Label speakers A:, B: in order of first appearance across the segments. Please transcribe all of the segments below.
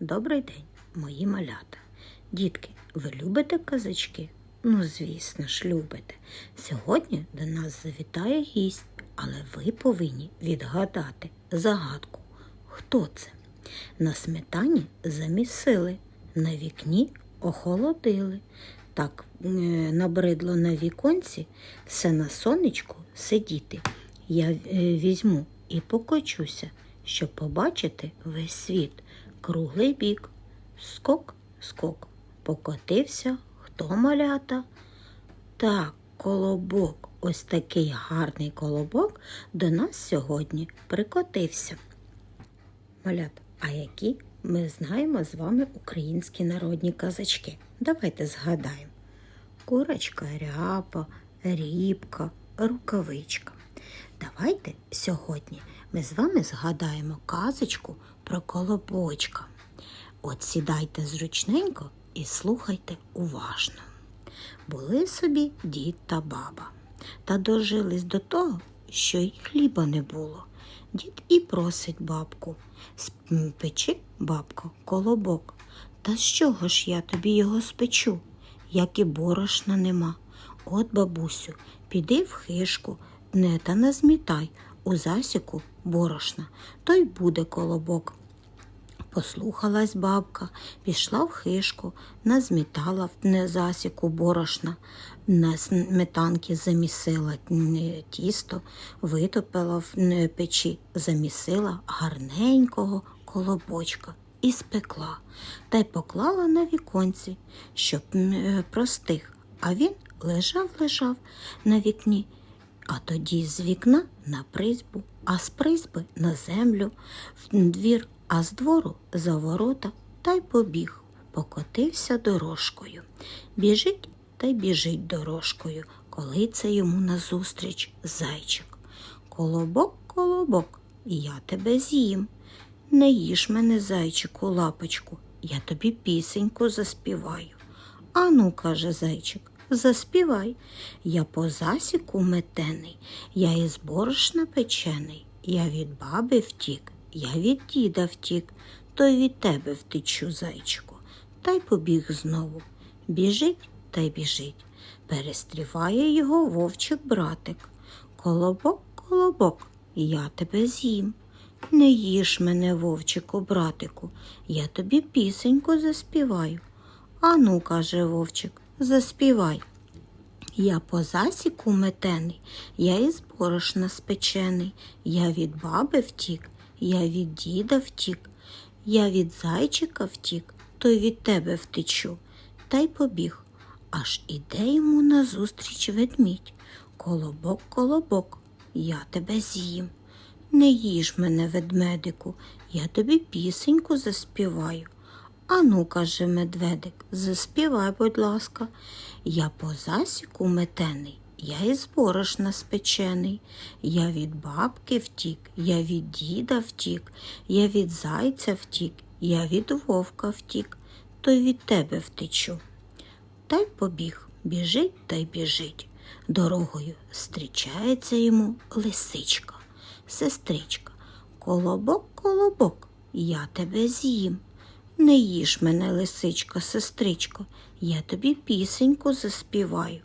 A: Добрий день, мої малята. Дітки, ви любите казачки? Ну, звісно ж, любите. Сьогодні до нас завітає гість, але ви повинні відгадати загадку. Хто це? На сметані замісили, на вікні охолодили. Так е, набридло на віконці все на сонечку сидіти. Я е, візьму і покочуся, щоб побачити весь світ. Круглий бік. Скок, скок. Покотився. Хто малята? Так, колобок. Ось такий гарний колобок до нас сьогодні прикотився. Малята, а які ми знаємо з вами українські народні казачки? Давайте згадаємо. Курочка ряпа, рібка, рукавичка. Давайте сьогодні ми з вами згадаємо казочку про колобочка. От сідайте зручненько і слухайте уважно. Були собі дід та баба, та дожились до того, що й хліба не було. Дід і просить бабку, спечи, бабко, колобок. Та з чого ж я тобі його спечу, як і борошна нема. От, бабусю, піди в хишку, не та не змітай у засіку борошна, то й буде колобок. Послухалась бабка, пішла в хишку, назмітала в засіку борошна, на сметанки замісила тісто, витопила в печі, замісила гарненького колобочка і спекла, та й поклала на віконці, щоб простих. А він лежав, лежав на вікні, а тоді з вікна на призьбу, а з призьби на землю, в двір а з двору за ворота та й побіг, покотився дорожкою. Біжить та й біжить дорожкою, коли це йому назустріч зайчик. Колобок, колобок, я тебе з'їм. Не їж мене, зайчику, лапочку, я тобі пісеньку заспіваю. Ану, каже зайчик, заспівай. Я по засіку метений, я із борошна печений, я від баби втік, я від діда втік, то й від тебе втечу, зайчику, та й побіг знову. Біжить та й біжить. Перестріває його вовчик братик. Колобок, колобок, я тебе з'їм. Не їж мене, вовчику, братику, я тобі пісеньку заспіваю. Ану, каже вовчик, заспівай. Я по засіку метений, я із борошна спечений, я від баби втік, я від діда втік, я від зайчика втік, то й від тебе втечу. Та й побіг. Аж іде йому назустріч ведмідь. Колобок, колобок, я тебе з'їм. Не їж мене, ведмедику, я тобі пісеньку заспіваю. Ану, каже медведик, заспівай, будь ласка, я по засіку метений, я із борошна спечений, я від бабки втік, я від діда втік, я від зайця втік, я від вовка втік, то й від тебе втечу. Та й побіг, біжить та й біжить. Дорогою зустрічається йому лисичка, сестричка. Колобок, колобок, я тебе з'їм. Не їж мене, лисичка, сестричко, я тобі пісеньку заспіваю.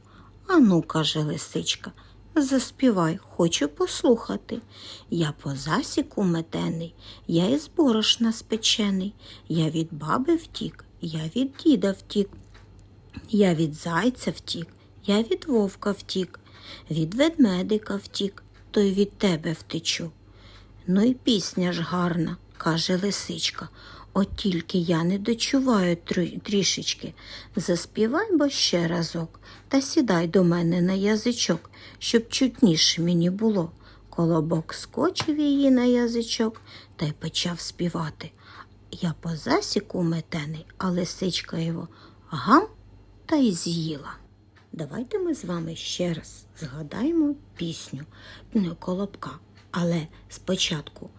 A: Ану, каже лисичка, заспівай, хочу послухати. Я по засіку метений, я із борошна спечений, я від баби втік, я від діда втік, я від зайця втік, я від вовка втік, від ведмедика втік, то й від тебе втечу. Ну й пісня ж гарна, каже лисичка. От тільки я не дочуваю трішечки. Заспівай бо ще разок та сідай до мене на язичок, щоб чутніше мені було. Колобок скочив її на язичок та й почав співати. Я по засіку метений, а лисичка його гам та й з'їла. Давайте ми з вами ще раз згадаємо пісню Колобка, але спочатку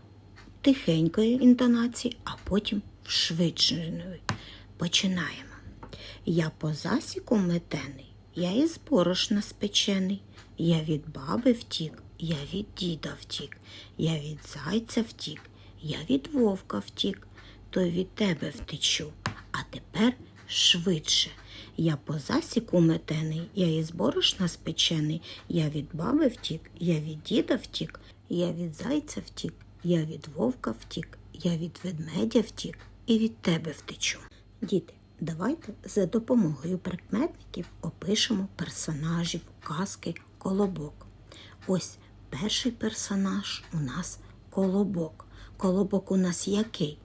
A: тихенької інтонації, а потім швидшеної. Починаємо. Я по засіку метений, я із борошна спечений, я від баби втік, я від діда втік, я від зайця втік, я від вовка втік, то від тебе втечу. А тепер швидше. Я по засіку метений, я із борошна спечений, я від баби втік, я від діда втік, я від зайця втік, я від вовка втік, я від ведмедя втік і від тебе втечу. Діти, давайте за допомогою прикметників опишемо персонажів казки Колобок. Ось перший персонаж у нас Колобок. Колобок у нас який?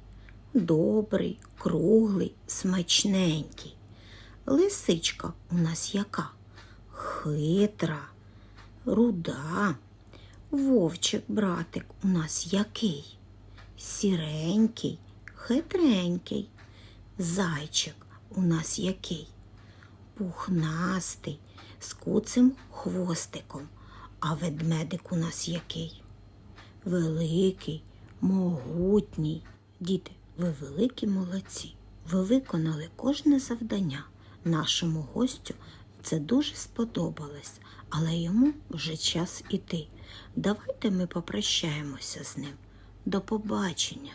A: Добрий, круглий, смачненький. Лисичка у нас яка? Хитра, руда. Вовчик, братик, у нас який? Сіренький, хитренький. Зайчик у нас який? Пухнастий, з куцим хвостиком. А ведмедик у нас який? Великий, могутній. Діти, ви великі молодці. Ви виконали кожне завдання. Нашому гостю це дуже сподобалось, але йому вже час іти. Давайте ми попрощаємося з ним. До побачення.